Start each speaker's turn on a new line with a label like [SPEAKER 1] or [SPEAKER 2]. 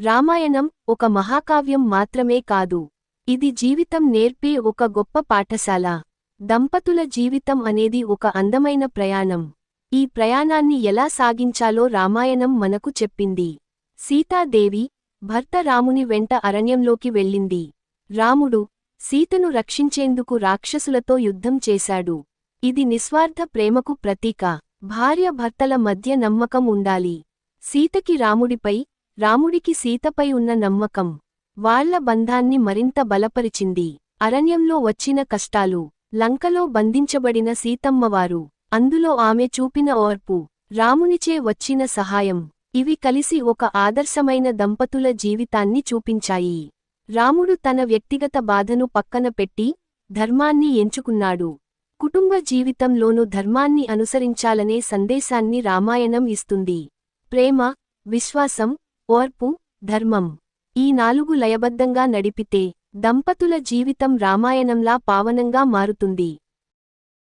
[SPEAKER 1] రామాయణం ఒక మహాకావ్యం మాత్రమే కాదు. ఇది జీవితం నేర్పే ఒక గొప్ప పాఠశాల. దంపతుల జీవితం అనేది ఒక అందమైన ప్రయాణం. ఈ ప్రయాణాన్ని ఎలా సాగించాలో రామాయణం మనకు చెప్పింది. సీతాదేవి భర్త రాముని వెంట అరణ్యంలోకి వెళ్ళింది. రాముడు సీతను రక్షించేందుకు రాక్షసులతో యుద్ధం చేశాడు. ఇది నిస్వార్థ ప్రేమకు ప్రతీక. భార్య భర్తల మధ్య నమ్మకం ఉండాలి. సీతకి రాముడిపై రాముడికి సీతపై ఉన్న నమ్మకం వాళ్ళ బంధాన్ని మరింత బలపరిచింది. అరణ్యంలో వచ్చిన కష్టాలు లంకలో బంధించబడిన సీతమ్మవారు అందులో ఆమె చూపిన ఓర్పు రామునిచే వచ్చిన సహాయం ఇవి కలిసి ఒక ఆదర్శమైన దంపతుల జీవితాన్ని చూపించాయి. రాముడు తన వ్యక్తిగత బాధను పక్కన పెట్టి ధర్మాన్ని ఎంచుకున్నాడు. కుటుంబ జీవితంలోనూ ధర్మాన్ని అనుసరించాలనే సందేశాన్ని రామాయణం ఇస్తుంది. ప్రేమ విశ్వాసం ఓర్పు ధర్మం. ఈ నాలుగు లయబద్ధంగా నడిపితే దంపతుల జీవితం రామాయణంలా పావనంగా మారుతుంది.